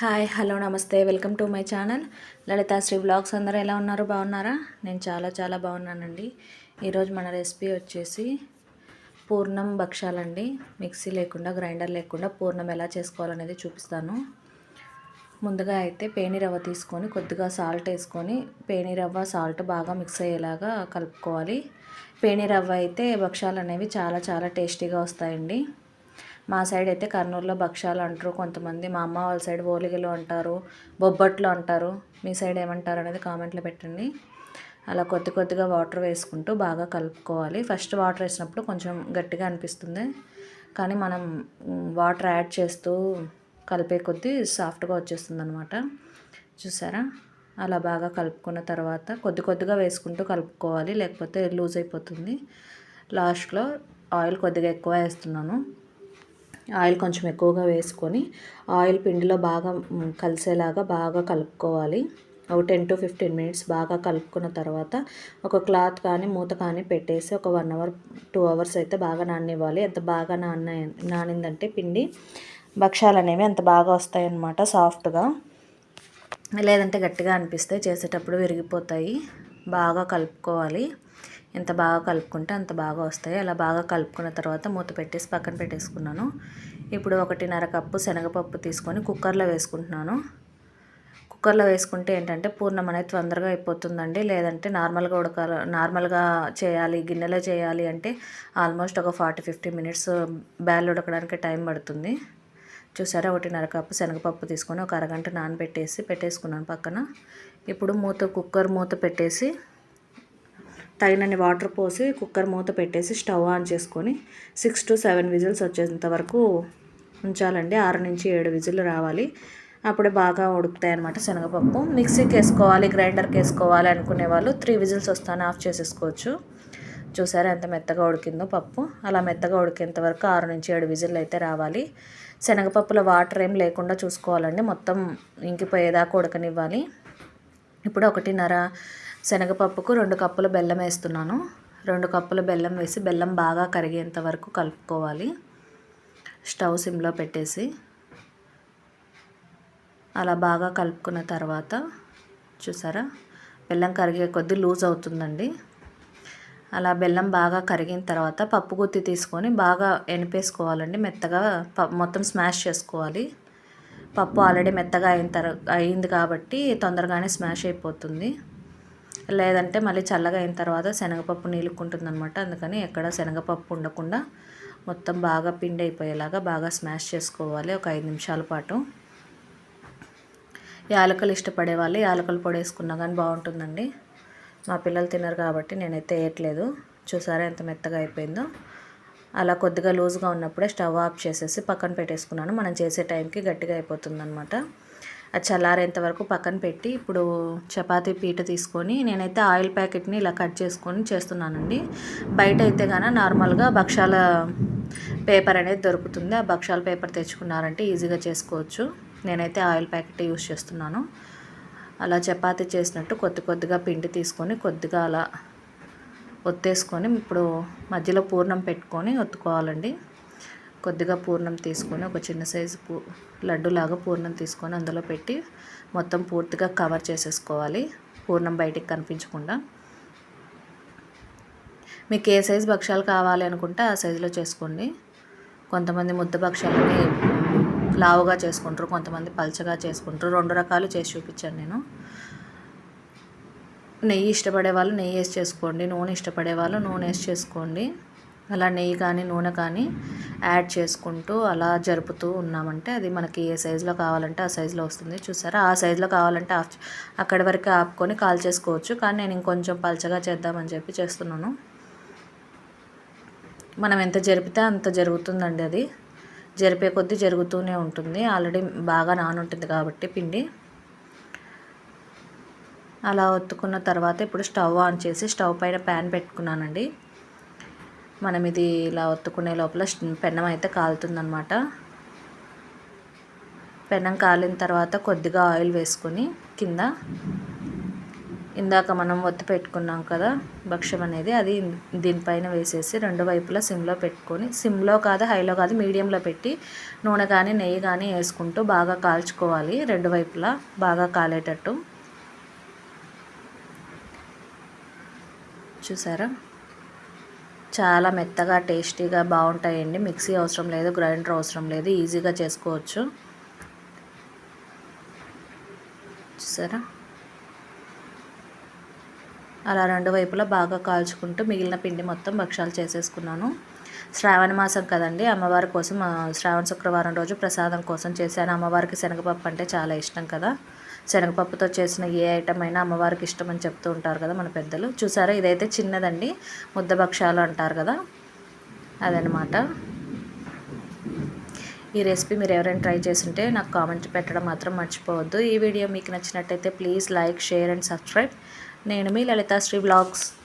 Hi hello నమస్తే. Welcome to my channel. Lalitha Sri blogs. అందరూ ఎలా ఉన్నారు? బాగున్నారా? నేను చాలా చాలా బాగున్నానండి. ఈరోజు మన రెసిపీ వచ్చేసి పూర్ణం భక్షాలండి మిక్సీ లేకుండా గ్రైండర్ లేకుండా పూర్ణం ఎలా చేసుకోవాలనేది చూపిస్తాను. ముందుగా అయితే పేనిరవ్వ తీసుకొని కొద్దిగా సాల్ట్ వేసుకొని పేనిరవ్వ సాల్ట్ బాగా మిక్స్ అయ్యేలాగా కలుపుకోవాలి. పేనిరవ్వ అయితే భక్షాలు అనేవి చాలా చాలా టేస్టీగా వస్తాయండి. మా సైడ్ అయితే కర్నూలులో భక్ష్యాలు అంటారు కొంతమంది మా అమ్మ వాళ్ళ సైడ్ ఓలిగలు అంటారు బొబ్బట్లు అంటారు. మీ సైడ్ ఏమంటారు అనేది కామెంట్లో పెట్టండి. అలా కొద్ది కొద్దిగా వాటర్ వేసుకుంటూ బాగా కలుపుకోవాలి. ఫస్ట్ వాటర్ వేసినప్పుడు కొంచెం గట్టిగా అనిపిస్తుంది. కానీ మనం వాటర్ యాడ్ చేస్తూ కలిపే కొద్దీ సాఫ్ట్గా వచ్చేస్తుంది అనమాట చూసారా? అలా బాగా కలుపుకున్న తర్వాత కొద్ది కొద్దిగా వేసుకుంటూ కలుపుకోవాలి. లేకపోతే లూజ్ అయిపోతుంది. లాస్ట్లో ఆయిల్ కొద్దిగా ఎక్కువ వేస్తున్నాను. ఆయిల్ కొంచెం ఎక్కువగా వేసుకొని ఆయిల్ పిండిలో బాగా కలిసేలాగా బాగా కలుపుకోవాలి. ఒక టెన్ టు ఫిఫ్టీన్ మినిట్స్ బాగా కలుపుకున్న తర్వాత ఒక క్లాత్ కానీ మూత కానీ పెట్టేసి ఒక వన్ అవర్ టూ అవర్స్ అయితే బాగా నాననివ్వాలి ఎంత బాగా నాన్న నానిందంటే పిండి భక్ష్యాలు అనేవి అంత బాగా వస్తాయి సాఫ్ట్గా. లేదంటే గట్టిగా అనిపిస్తాయి. చేసేటప్పుడు విరిగిపోతాయి. బాగా కలుపుకోవాలి. ఎంత బాగా కలుపుకుంటే అంత బాగా వస్తాయి. అలా బాగా కలుపుకున్న తర్వాత మూత పెట్టేసి పక్కన పెట్టేసుకున్నాను. ఇప్పుడు ఒకటిన్నర కప్పు శనగపప్పు తీసుకొని కుక్కర్లో వేసుకుంటున్నాను. కుక్కర్లో వేసుకుంటే ఏంటంటే పూర్ణం అనేది తొందరగా అయిపోతుందండి. లేదంటే నార్మల్గా ఉడకాలి నార్మల్గా చేయాలి గిన్నెలో చేయాలి అంటే ఆల్మోస్ట్ ఒక ఫార్టీ ఫిఫ్టీ మినిట్స్ బ్యాల్ ఉడకడానికి టైం పడుతుంది. చూసారా? ఒకటిన్నర కప్పు శనగపప్పు తీసుకొని ఒక అరగంట నానబెట్టేసి పెట్టేసుకున్నాను పక్కన. ఇప్పుడు మూత కుక్కర్ మూత పెట్టేసి తగినన్ని వాటర్ పోసి కుక్కర్ మూత పెట్టేసి స్టవ్ ఆన్ చేసుకొని సిక్స్ టు సెవెన్ విజిల్స్ వచ్చేంత వరకు ఉంచాలండి. ఆరు నుంచి ఏడు విజిల్ రావాలి. అప్పుడే బాగా ఉడుకుతాయి అనమాట శనగపప్పు. మిక్సీకి వేసుకోవాలి గ్రైండర్కి వేసుకోవాలి అనుకునే వాళ్ళు త్రీ విజిల్స్ వస్తానే ఆఫ్ చేసేసుకోవచ్చు. చూసారా ఎంత మెత్తగా ఉడికిందో పప్పు. అలా మెత్తగా ఉడికేంత వరకు ఆరు నుంచి ఏడు విజిల్ అయితే రావాలి. శనగపప్పులో వాటర్ ఏం లేకుండా చూసుకోవాలండి. మొత్తం ఇంకిపోయేదాకా ఉడకనివ్వాలి. ఇప్పుడు ఒకటిన్నర శనగపప్పుకు రెండు కప్పుల బెల్లం వేస్తున్నాను. రెండు కప్పుల బెల్లం వేసి బెల్లం బాగా కరిగేంత వరకు కలుపుకోవాలి. స్టవ్ సిమ్లో పెట్టేసి అలా బాగా కలుపుకున్న తర్వాత చూసారా? బెల్లం కరిగే కొద్దీ లూజ్ అవుతుందండి. అలా బెల్లం బాగా కరిగిన తర్వాత పప్పు గుత్తి తీసుకొని బాగా ఎనిపేసుకోవాలండి. మెత్తగా మొత్తం స్మాష్ చేసుకోవాలి. పప్పు ఆల్రెడీ మెత్తగా అయిన తర్వాత అయింది కాబట్టి తొందరగానే స్మాష్ అయిపోతుంది. లేదంటే మళ్ళీ చల్లగా అయిన తర్వాత శనగపప్పు నీలుకుంటుంది అనమాట అందుకని ఎక్కడ శనగపప్పు ఉండకుండా మొత్తం బాగా పిండి అయిపోయేలాగా బాగా స్మాష్ చేసుకోవాలి. ఒక ఐదు నిమిషాల పాటు. యాలకలు ఇష్టపడే వాళ్ళు యాలకలు పొడి వేసుకున్నా కానీ బాగుంటుందండి. మా పిల్లలు తినరు కాబట్టి నేనైతే వేయట్లేదు. చూసారా ఎంత మెత్తగా అయిపోయిందో. అలా కొద్దిగా లూజ్గా ఉన్నప్పుడే స్టవ్ ఆఫ్ చేసేసి పక్కన పెట్టేసుకున్నాను. మనం చేసే టైంకి గట్టిగా అయిపోతుంది అనమాట అది చల్లారేంత వరకు పక్కన పెట్టి ఇప్పుడు చపాతీ పీట తీసుకొని నేనైతే ఆయిల్ ప్యాకెట్ని ఇలా కట్ చేసుకొని చేస్తున్నానండి. బయట అయితే కానీ నార్మల్గా భక్షాల పేపర్ అనేది దొరుకుతుంది. ఆ భక్షాల పేపర్ తెచ్చుకున్నారంటే ఈజీగా చేసుకోవచ్చు. నేనైతే ఆయిల్ ప్యాకెట్ యూస్ చేస్తున్నాను. అలా చపాతీ చేసినట్టు కొద్ది కొద్దిగా పిండి తీసుకొని కొద్దిగా అలా ఒత్తేసుకొని ఇప్పుడు మధ్యలో పూర్ణం పెట్టుకొని ఒత్తుకోవాలండి. కొద్దిగా పూర్ణం తీసుకొని ఒక చిన్న సైజు పూ లడ్డులాగా పూర్ణం తీసుకొని అందులో పెట్టి మొత్తం పూర్తిగా కవర్ చేసేసుకోవాలి. పూర్ణం బయటికి కనిపించకుండా. మీకు ఏ సైజు భక్ష్యాలు కావాలి అనుకుంటే ఆ సైజులో చేసుకోండి. కొంతమంది ముద్ద భక్ష్యాలని లావుగా చేసుకుంటారు కొంతమంది పల్చగా చేసుకుంటారు. రెండు రకాలు చేసి చూపించాను నేను. నెయ్యి ఇష్టపడే వాళ్ళు నెయ్యి వేసి చేసుకోండి నూనె ఇష్టపడే వాళ్ళు నూనె వేసి చేసుకోండి. అలా నెయ్యి కానీ నూనె కానీ యాడ్ చేసుకుంటూ అలా జరుపుతూ ఉన్నామంటే అది మనకి ఏ సైజులో కావాలంటే ఆ సైజులో వస్తుంది. చూసారా? ఆ సైజులో కావాలంటే ఆఫ్ అక్కడి వరకు ఆపుకొని కాల్ చేసుకోవచ్చు. కానీ నేను ఇంకొంచెం పల్చగా చేద్దామని చెప్పి చేస్తున్నాను. మనం ఎంత జరిపితే అంత జరుగుతుందండి అది. జరిపే కొద్దీ జరుగుతూనే ఉంటుంది. ఆల్రెడీ బాగా నానుంటుంది కాబట్టి పిండి. అలా ఒత్తుకున్న తర్వాత ఇప్పుడు స్టవ్ ఆన్ చేసి స్టవ్ పైన ప్యాన్ పెట్టుకున్నానండి. మనం ఇది ఇలా ఒత్తుకునే లోపల పెన్నం అయితే కాలుతుందనమాట పెన్నం కాలిన తర్వాత కొద్దిగా ఆయిల్ వేసుకొని కింద ఇందాక మనం ఒత్తి పెట్టుకున్నాం కదా భక్ష్యం అనేది అది దీనిపైన వేసేసి రెండు వైపులా సిమ్లో పెట్టుకొని సిమ్లో కాదు హైలో కాదు మీడియంలో పెట్టి నూనె కానీ నెయ్యి కానీ వేసుకుంటూ బాగా కాల్చుకోవాలి. రెండు వైపులా బాగా కాలేటట్టు. చూసారా? చాలా మెత్తగా టేస్టీగా బాగుంటాయండి. మిక్సీ అవసరం లేదు గ్రైండర్ అవసరం లేదు. ఈజీగా చేసుకోవచ్చు. చూసారా? అలా రెండు వైపులా బాగా కాల్చుకుంటూ మిగిలిన పిండి మొత్తం భక్షాలు చేసేసుకున్నాను. శ్రావణ మాసం కదండి అమ్మవారి కోసం శ్రావణ శుక్రవారం రోజు ప్రసాదం కోసం చేశాను. అమ్మవారికి శనగపప్పు అంటే చాలా ఇష్టం కదా. శనగపప్పుతో చేసిన ఏ ఐటమ్ అయినా అమ్మవారికి ఇష్టం అని చెప్తూ ఉంటారు కదా మన పెద్దలు. చూసారా? ఇదైతే చిన్నదండి. ముద్ద భక్ష్యాలు అంటారు కదా? అదనమాట ఈ రెసిపీ మీరు ఎవరైనా ట్రై చేస్తుంటే నాకు కామెంట్ పెట్టడం మాత్రం మర్చిపోవద్దు. ఈ వీడియో మీకు నచ్చినట్టయితే please like share and subscribe. నేను మీ లలితాశ్రీ బ్లాగ్స్.